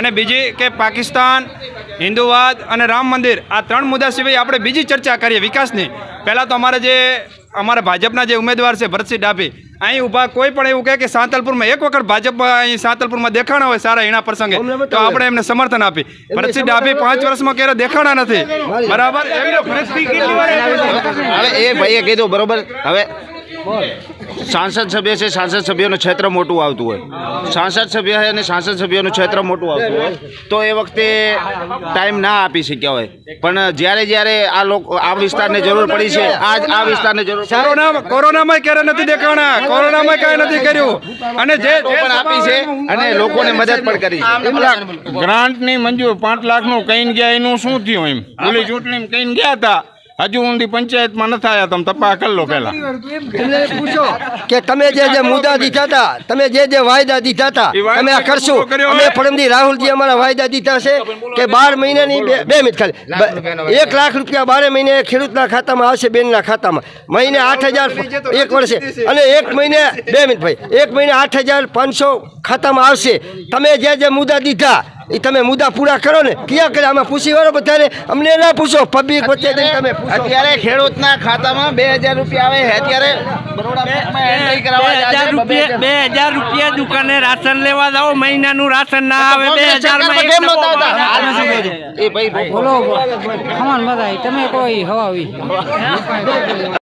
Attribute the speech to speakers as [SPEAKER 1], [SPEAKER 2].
[SPEAKER 1] અને બીજી કે પાકિસ્તાન હિન્દુવાદ અને રામ મંદિર આ ત્રણ મુદ્દા સિવાય આપણે બીજી ચર્ચા કરીએ વિકાસની. પહેલાં તો અમારે જે અમારા ભાજપના જે ઉમેદવાર છે ભરતસિંહ ડાભી અહીં ઊભા કોઈ પણ એવું કહે કે સાંતલપુરમાં એક વખત ભાજપ અહીં સાંતલપુરમાં દેખાણા હોય સારા એના પ્રસંગે તો આપણે એમને સમર્થન આપી ભરતસિંહ ડાભી પાંચ વર્ષમાં ક્યારે દેખાણા નથી. બરાબર?
[SPEAKER 2] હવે એ ભાઈએ કીધું બરોબર? હવે સાંસદ સભ્ય છે સાંસદ સભ્યનું ક્ષેત્ર મોટું આવતું હોય. સાંસદ સભ્ય છે અને સાંસદ સભ્યનું ક્ષેત્ર મોટું આવતું હોય. તો એ વખતે ટાઈમ ના આપી શક્યા હોય. પણ જ્યારે જ્યારે આ લોકો આ વિસ્તારને જરૂર પડી છે આજ આ વિસ્તારને જરૂર
[SPEAKER 1] કોરોના કોરોનામાં ક્યારે નથી દેખાણા. કોરોનામાં કાંઈ નથી કર્યું. અને જે
[SPEAKER 2] પણ આપી છે અને લોકોને મદદ પણ કરી છે.
[SPEAKER 3] ગ્રાન્ટની મંજૂર પાંચ લાખનું કહીને ગયા એનું શું થયું એમ? ઓલી ચૂંટણી કહીને ગયા હતા. હજુ ઊંધી પંચાયતમાં નથી આવ્યા તમે તપા કરી લો પહેલા.
[SPEAKER 4] પૂછો કે તમે જે જે મુદ્દા દીધા હતા તમે જે જે વાયદા દીધા હતા તમે આ કરશું? અમે
[SPEAKER 3] હોય.
[SPEAKER 4] ફડમદી રાહુલજી અમારા વાયદા દીધા છે કે બાર મહિનાની બે બે મિનિટ ખાલી. એક લાખ રૂપિયા બારે મહિને ખેડૂતના ખાતામાં આવશે બેનના ખાતામાં. મહિને આઠ હજાર એક વર્ષે. અને એક મહિને બે મિનિટ ભાઈ. એક મહિને આઠ હજાર પાંચસો ખાતામાં આવશે. તમે જે જે મુદ્દા દીધા એ તમે મુદ્દા પૂરા કરો ને. ક્યાં કરે? આમાં પૂછી વાળો બધાને અમને ના પૂછો. પબ્લિક વચ્ચે તમે
[SPEAKER 2] અત્યારે ખેડૂતના ખાતામાં બે હજાર રૂપિયા આવે અત્યારે
[SPEAKER 5] બે હજાર રૂપિયા દુકાને રાશન લેવા જાઓ મહિનાનું રાશન ના આવે બે હજાર?
[SPEAKER 2] એ ભાઈ
[SPEAKER 6] બોલો ખમણ તમે કોઈ હવાવી.